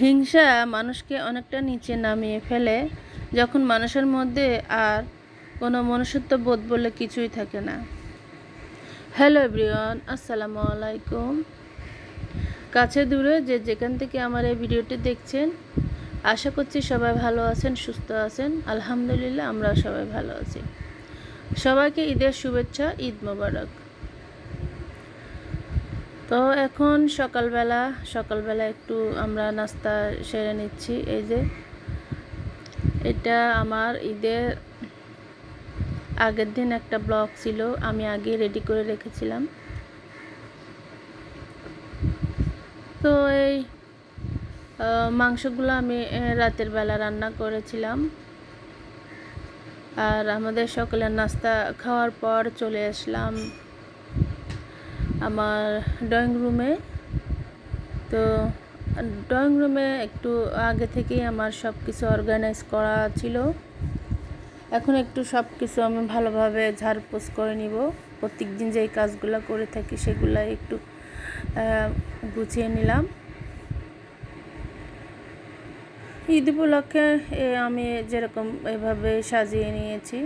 হিংসা মানুষকে অনেকটা নিচে নামিয়ে ফেলে, যখন মানুষের মধ্যে আর কোনো মনুষ্যত্ব বোধ বলে কিছুই থাকে না। হ্যালো এভরিওয়ান, আসসালামু আলাইকুম। কাছে দূরে যে যেখান থেকে আমার এই ভিডিওটি দেখছেন, আশা করছি সবাই ভালো আছেন, সুস্থ আছেন। আলহামদুলিল্লাহ, আমরা সবাই ভালো আছি। সবাইকে ঈদের শুভেচ্ছা, ঈদ মোবারক। তো এখন সকালবেলা সকালবেলা একটু আমরা নাস্তা সেরে নিচ্ছি। এই যে, এটা আমার ঈদের আগের দিন একটা ব্লগ ছিল, আমি আগে রেডি করে রেখেছিলাম। তো এই মাংসগুলো আমি রাতের বেলা রান্না করেছিলাম। আর আমাদের সকালের নাস্তা খাওয়ার পর চলে আসলাম আমার ড্রয়িং রুমে তো ড্রয়িং রুমে একটু আগে থেকেই আমার সব কিছু অর্গানাইজ করা ছিল। এখন একটু সব কিছু আমি ভালোভাবে ঝাড়পোছ করে নিব। প্রত্যেক দিন যেই কাজগুলো করে থাকি সেগুলো একটু গুছিয়ে নিলাম। ঈদ উপলক্ষে আমি যেরকম এভাবে সাজিয়ে নিয়েছি।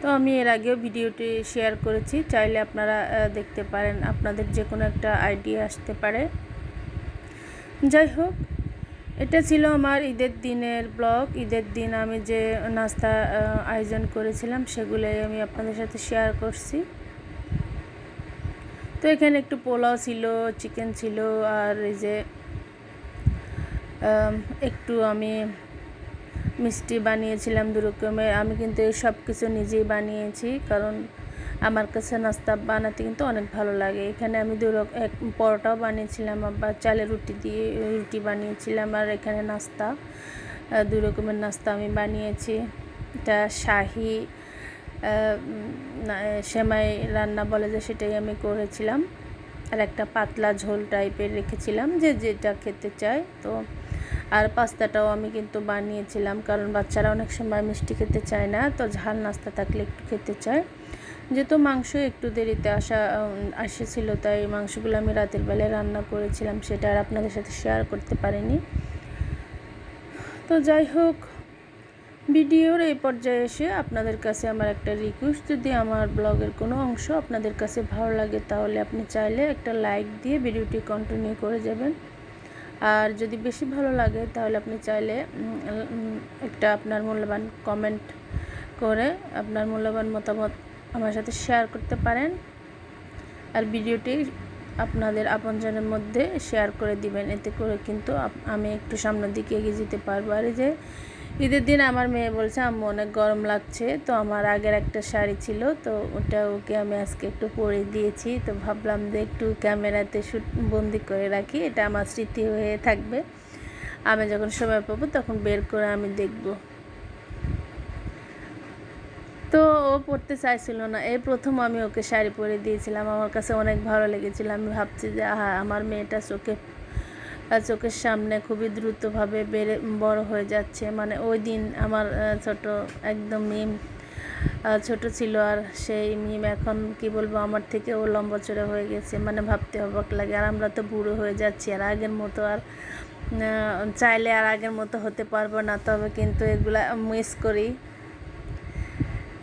তো আমি এর আগেও ভিডিওটি শেয়ার করেছি, চাইলে আপনারা দেখতে পারেন, আপনাদের যে কোনো একটা আইডিয়া আসতে পারে। যাই হোক, এটা ছিল আমার ঈদের দিনের ব্লগ। ঈদের দিন আমি যে নাস্তা আয়োজন করেছিলাম, সেগুলোই আমি আপনাদের সাথে শেয়ার করছি। তো এখানে একটু পোলাও ছিল, চিকেন ছিল, আর এই যে একটু আমি মিষ্টি বানিয়েছিলাম দু রকমের আমি কিন্তু এই সব কিছু নিজেই বানিয়েছি, কারণ আমার কাছে নাস্তা বানাতে কিন্তু অনেক ভালো লাগে। এখানে আমি দু এক পরোটাও বানিয়েছিলাম, আবার চালের রুটি দিয়ে রুটি বানিয়েছিলাম, আর এখানে নাস্তা দু রকমের নাস্তা আমি বানিয়েছি। এটা শাহি সেমাই রান্না বলে যে সেটাই আমি করেছিলাম। আর একটা পাতলা ঝোল টাইপের রেখেছিলাম যে যেটা খেতে চায়। তো আর পাস্তাটাও আমি কিন্তু বানিয়েছিলাম, কারণ বাচ্চারা অনেক সময় মিষ্টি খেতে চায় না, তো ঝাল নাস্তা থাকলে একটু খেতে চায়। যেহেতু মাংস একটু দেরিতে আসা আসেছিল, তাই মাংসগুলো আমি রাতের বেলায় রান্না করেছিলাম, সেটা আর আপনাদের সাথে শেয়ার করতে পারিনি। তো যাই হোক, ভিডিওর এই পর্যায়ে এসে আপনাদের কাছে আমার একটা রিকোয়েস্ট যদি আমার ব্লগের কোনো অংশ আপনাদের কাছে ভালো লাগে, তাহলে আপনি চাইলে একটা লাইক দিয়ে ভিডিওটি কন্টিনিউ করে যাবেন। আর যদি বেশি ভালো লাগে, তাহলে আপনি চাইলে একটা আপনার মূল্যবান কমেন্ট করে আপনার মূল্যবান মতামত আমার সাথে শেয়ার করতে পারেন। আর ভিডিওটি আপনাদের আপনজনের মধ্যে শেয়ার করে দিবেন। এতে করে কিন্তু আমি একটু সামনের দিকে এগিয়ে যেতে পারব। আর যে ঈদের দিন আমার মেয়ে বলছে, আম্মু, অনেক গরম লাগছে। তো আমার আগের একটা শাড়ি ছিল, তো ওটা ওকে আমি আজকে একটু পরে দিয়েছি। তো ভাবলাম যে একটু ক্যামেরাতে শুট, বন্দি করে রাখি, এটা আমার স্মৃতি হয়ে থাকবে। আমি যখন সময় পাবো তখন বের করে আমি দেখব। তো ও পড়তে চাইছিল না, এই প্রথম আমি ওকে শাড়ি পরে দিয়েছিলাম। আমার কাছে অনেক ভালো লেগেছিল। আমি ভাবছি যে, আহা, আমার মেয়েটা চোখে চোখের সামনে খুবই দ্রুতভাবে বেড়ে, বড় হয়ে যাচ্ছে। মানে ওই দিন আমার ছোট একদম মিম ছোট ছিল আর সেই মিম এখন কি বলব, আমার থেকে ও লম্বা চড়া হয়ে গেছে। মানে ভাবতে অবাক লাগে। আর আমরা তো বুড়ো হয়ে যাচ্ছি, আর আগের মতো আর চাইলে আর আগের মতো হতে পারব না। তবে কিন্তু এগুলা মিস করি।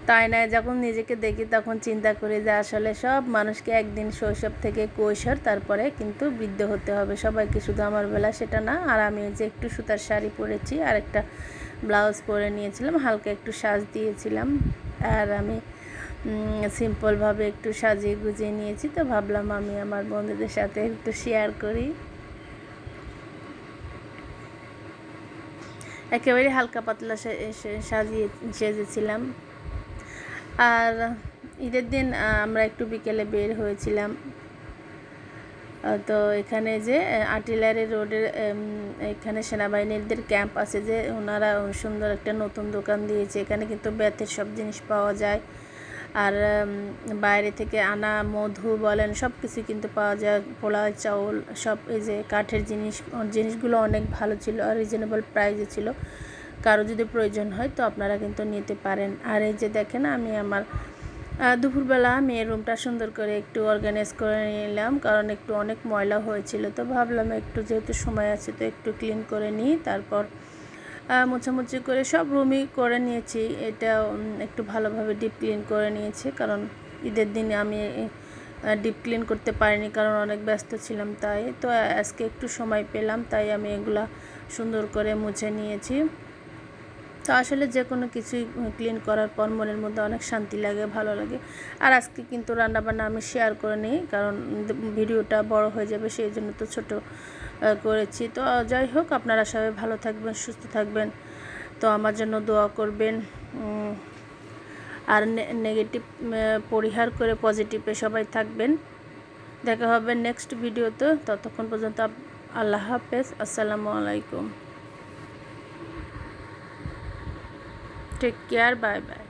তাই না? যখন নিজেকে দেখি তখন চিন্তা করি যে আসলে সব মানুষকে একদিন শৈশব থেকে কৈশোর, তারপরে কিন্তু বৃদ্ধ হতে হবে। সবাইকে শুধু আমার বেলা সেটা না, আর আমি যে একটু সুতার শাড়ি পরেছি, আর একটা ব্লাউজ পরে নিয়েছিলাম, হালকা একটু সাজ দিয়েছিলাম। আর আমি সিম্পলভাবে একটু সাজিয়ে গুজিয়ে নিয়েছি, তো ভাবলাম আমি আমার বন্ধুদের সাথে একটু শেয়ার করি। একেবারে হালকা পাতলা সাজিয়ে সেজেছিলাম। আর ঈদের দিন আমরা একটু বিকেলে বের হয়েছিলাম। তো এখানে যে আর্টিলারি রোডের এখানে সেনাবাহিনীদের ক্যাম্প আছে যে, ওনারা সুন্দর একটা নতুন দোকান দিয়েছে। এখানে কিন্তু বেতের সব জিনিস পাওয়া যায়। আর বাইরে থেকে আনা মধু বলেন, সব কিছু কিন্তু পাওয়া যায়। পোলা চাউল, সব এই যে কাঠের জিনিস, জিনিসগুলো অনেক ভালো ছিল, আর রিজনেবল প্রাইসে ছিল। কারও যদি প্রয়োজন হয় তো আপনারা কিন্তু নিতে পারেন। আর এই যে দেখেন আমি আমার দুপুরবেলা মেয়ের রুমটা সুন্দর করে একটু অর্গানাইজ করে নিলাম কারণ একটু অনেক ময়লা হয়েছিল। তো ভাবলাম একটু যেহেতু সময় আছে তো একটু ক্লিন করে নিই। তারপর আহ, মোছামুছি করে সব রুমই করে নিয়েছি। এটা একটু ভালোভাবে ডিপ ক্লিন করে নিয়েছি কারণ ঈদের দিনে আমি ডিপ ক্লিন করতে পারিনি কারণ অনেক ব্যস্ত ছিলাম তাই। তো আজকে একটু সময় পেলাম তাই আমি এগুলা সুন্দর করে মুছে নিয়েছি। তো আসলে যে কোনো কিছুই ক্লিন করার পর মনের মধ্যে অনেক শান্তি লাগে, ভালো লাগে। আর আজকে কিন্তু রান্নাবান্না আমি শেয়ার করে নিই, কারণ ভিডিওটা বড় হয়ে যাবে, সেই জন্য তো ছোট করেছি। তো যাই হোক, আপনারা সবাই ভালো থাকবেন, সুস্থ থাকবেন। তো আমার জন্য দোয়া করবেন আর নেগেটিভ পরিহার করে পজিটিভে সবাই থাকবেন। দেখা হবে নেক্সট ভিডিওতে ততক্ষণ পর্যন্ত আল্লাহ হাফেজ, আসসালামু আলাইকুম। Take care bye bye